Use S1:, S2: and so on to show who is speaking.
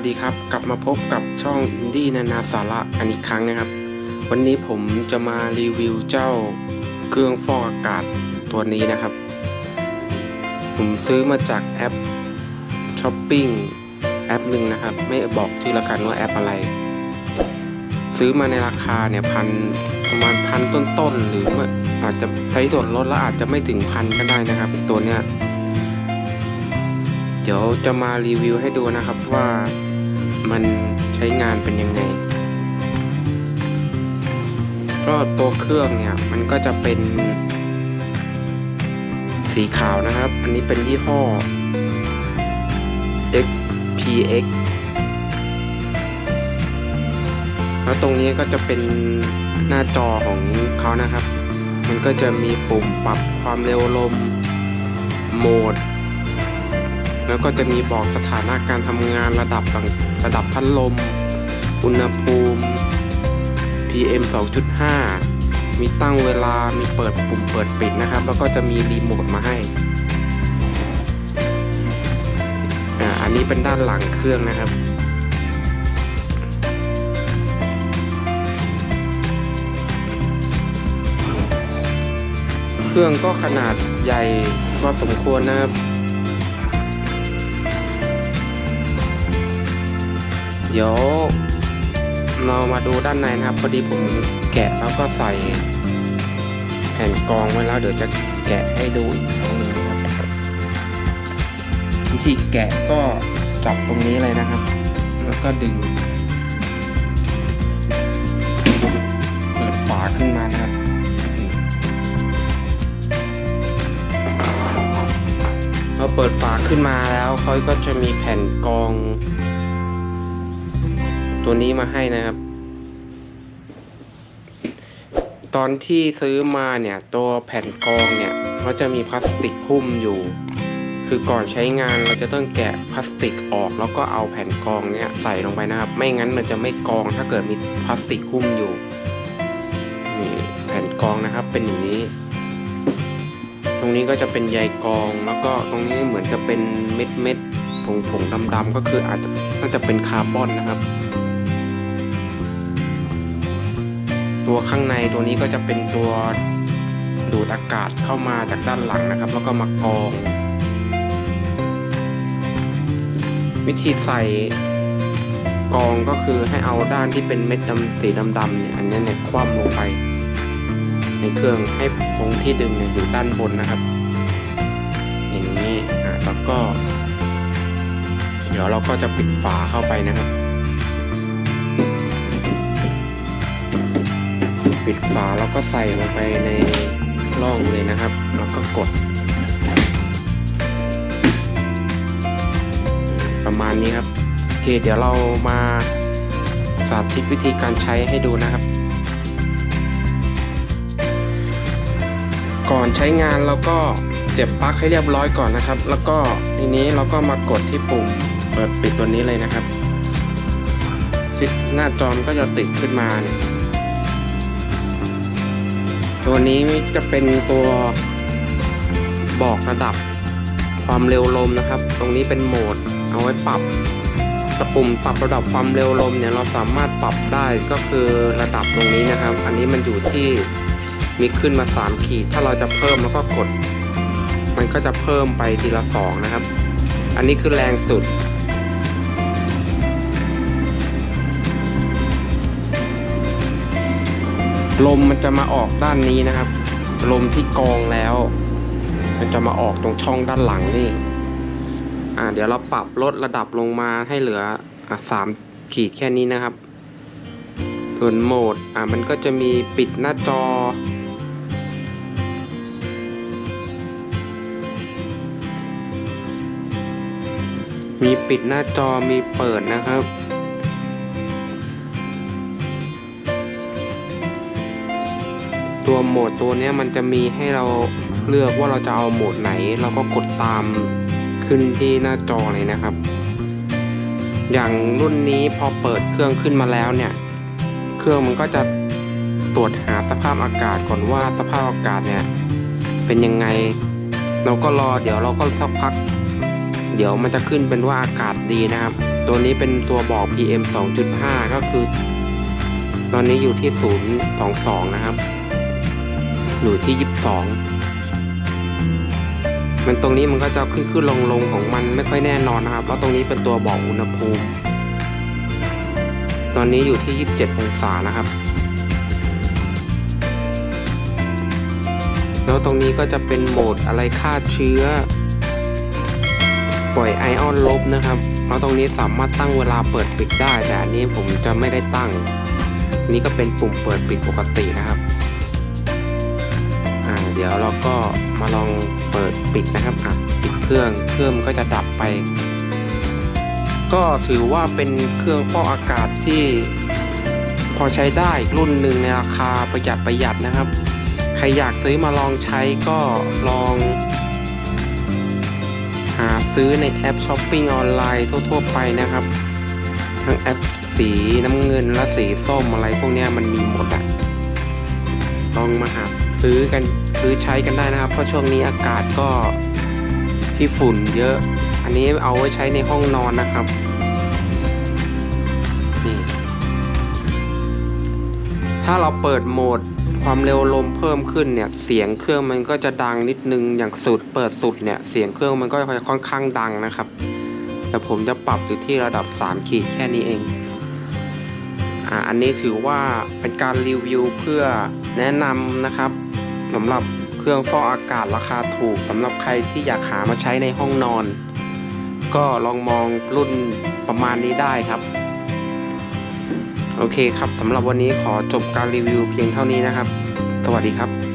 S1: สดีครับ กลับมาพบกับช่องอินดี้นานาสาระกันอีกครั้งนะครับ วันนี้ผมจะมารีวิวเจ้าเครื่องฟอกอากาศตัวนี้นะครับ ผมซื้อมาจากแอปช้อปปิ้งแอปหนึ่งนะครับ ไม่บอกชื่อละกันว่าแอปอะไร ซื้อมาในราคาเนี่ยพันประมาณพันต้นๆหรืออาจจะใช้ส่วนลดแล้วอาจจะไม่ถึงพันก็ได้นะครับ ตัวเนี้ยเดี๋ยวจะมารีวิวให้ดูนะครับว่า มันใช้งานเป็นยังไง ก็ตัวเครื่องเนี่ยมันก็จะเป็น สีขาวนะครับ อันนี้เป็นยี่ห้อ XPX แล้วตรงนี้ก็จะเป็นหน้าจอของเขานะครับ มันก็จะมีปุ่มปรับความเร็วลม โหมด แล้วก็จะมีบอกสถานะการทำงานระดับต่างระดับพัดลม อุณหภูมิ PM 2.5 มีตั้งเวลา มีเปิดปุ่มเปิดปิดนะครับ แล้วก็จะมีรีโมทมาให้อ่าอันนี้เป็นด้านหลังเครื่องนะครับเครื่องก็ขนาดใหญ่พอสมควรนะครับ เดี๋ยวเรามาดูด้านในนะครับพอดีผมแกะแล้วก็ใส่แผ่นกรองไว้แล้วเดี๋ยวจะแกะให้ดูอีกครั้งหนึงนะครับวิธีแกะก็จับตรงนี้เลยนะครับ แล้วก็ดึงเปิดฝาขึ้นมานะครับพอเปิดฝาขึ้นมาแล้วเขาก็จะมีแผ่นกรอง ตัวนี้มาให้นะครับ ตอนที่ซื้อมาเนี่ย ตัวแผ่นกรองเนี่ยเขาจะมีพลาสติกหุ้มอยู่ คือก่อนใช้งานเราจะต้องแกะพลาสติกออก แล้วก็เอาแผ่นกรองเนี่ยใส่ลงไปนะครับ ไม่งั้นมันจะไม่กรองถ้าเกิดมีพลาสติกหุ้มอยู่นี่แผ่นกรองนะครับเป็นอย่างนี้ ตรงนี้ก็จะเป็นใยกรองแล้วก็ตรงนี้เหมือนจะเป็นเม็ดเม็ดผงผงดำๆก็คืออาจจะน่าจะเป็นคาร์บอนนะครับ ตัวข้างในตัวนี้ก็จะเป็นตัวดูดอากาศเข้ามาจากด้านหลังนะครับ แล้วก็มากรอง วิธีใส่กองก็คือให้เอาด้านที่เป็นเม็ดดำสีดำๆเนี่ยอันนี้เนี่ยคว่ำลงไป ในเครื่องให้ตรงที่ดึงเนี่ยอยู่ด้านบนนะครับ อย่างนี้อะแล้วก็ เดี๋ยวเราก็จะปิดฝาเข้าไปนะครับ ปิดฝาแล้วก็ใส่ลงไปในร่องเลยนะครับ แล้วก็กด ประมาณนี้ครับโอเคเดี๋ยวเรามาสาธิตวิธีการใช้ให้ดูนะครับ ก่อนใช้งานเราก็เสียบปลั๊กให้เรียบร้อยก่อนนะครับ แล้วก็ทีนี้เราก็มากดที่ปุ่มเปิดปิดตัวนี้เลยนะครับ หน้าจอมก็จะติดขึ้นมาเนี่ย ตัวนี้จะเป็นตัวบอกระดับความเร็วลมนะครับ ตรงนี้เป็นโหมด เอาไว้ปรับตะปุ่มปรับระดับความเร็วลมเนี่ยเราสามารถปรับได้ก็คือระดับตรงนี้นะครับ อันนี้มันอยู่ที่มีขึ้นมา 3 ขีด ถ้าเราจะเพิ่มแล้วก็กด มันก็จะเพิ่มไปทีละ 2 นะครับ อันนี้คือแรงสุด ลมมันจะมาออกด้านนี้นะครับ ลมที่กองแล้ว มันจะมาออกตรงช่องด้านหลังนี่อ่าเดี๋ยวเราปรับลดระดับลงมาให้เหลืออะสามขีดแค่นี้นะครับ ส่วนโหมดอ่ามันก็จะมีปิดหน้าจอ มีปิดหน้าจอมีเปิดนะครับ โหมดตัวนี้มันจะมีให้เราเลือกว่าเราจะเอาโหมดไหน เราก็กดตามขึ้นที่หน้าจอเลยนะครับ อย่างรุ่นนี้พอเปิดเครื่องขึ้นมาแล้วเนี่ย เครื่องมันก็จะตรวจหาสภาพอากาศก่อนว่าสภาพอากาศเนี่ยเป็นยังไง เราก็รอเดี๋ยวเราก็สักพัก เดี๋ยวมันจะขึ้นเป็นว่าอากาศดีนะครับ ตัวนี้เป็นตัวบอก PM 2.5 ก็คือ ตอนนี้อยู่ที่ 022 นะครับ อยู่ที่22มันตรงนี้มันก็จะขึ้นขึ้นลงลงของมันไม่ค่อยแน่นอนนะครับแล้วตรงนี้เป็นตัวบอกอุณหภูมิ ตอนนี้อยู่ที่ 27 องศานะครับ แล้วตรงนี้ก็จะเป็นโหมดอะไรฆ่าเชื้อ ปล่อยไอออนลบนะครับ แล้วตรงนี้สามารถตั้งเวลาเปิดปิดได้ แต่อันนี้ผมจะไม่ได้ตั้ง นี่ก็เป็นปุ่มเปิดปิดปกตินะครับ เดี๋ยวเราก็มาลองเปิดปิดนะครับอะปิดเครื่องเครื่องก็จะดับไป ก็ถือว่าเป็นเครื่องฟอกอากาศที่พอใช้ได้รุ่นหนึ่งในราคาประหยัดประหยัดนะครับ ใครอยากซื้อมาลองใช้ก็ลอง หาซื้อในแอปช้อปปิ้งออนไลน์ทั่ว ๆ ไปนะครับ ทั้งแอปสีน้ำเงินและสีส้มอะไรพวกนี้มันมีหมดอะลองมาหาซื้อกัน ซื้อใช้กันได้นะครับ เพราะช่วงนี้อากาศก็ที่ฝุ่นเยอะ อันนี้เอาไว้ใช้ในห้องนอนนะครับนี่ถ้าเราเปิดโหมดความเร็วลมเพิ่มขึ้นเนี่ย เสียงเครื่องมันก็จะดังนิดนึงอย่างสุดเปิดสุดเนี่ย เสียงเครื่องมันก็จะค่อนข้างดังนะครับ แต่ผมจะปรับอยู่ที่ระดับ 3 ขีดแค่นี้เองอ่าอันนี้ถือว่าเป็นการรีวิวเพื่อแนะนำนะครับ สำหรับเครื่องฟอกอากาศราคาถูกสำหรับใครที่อยากหามาใช้ในห้องนอน ก็ลองมองรุ่นประมาณนี้ได้ครับ โอเคครับสำหรับวันนี้ขอจบการรีวิวเพียงเท่านี้นะครับ สวัสดีครับ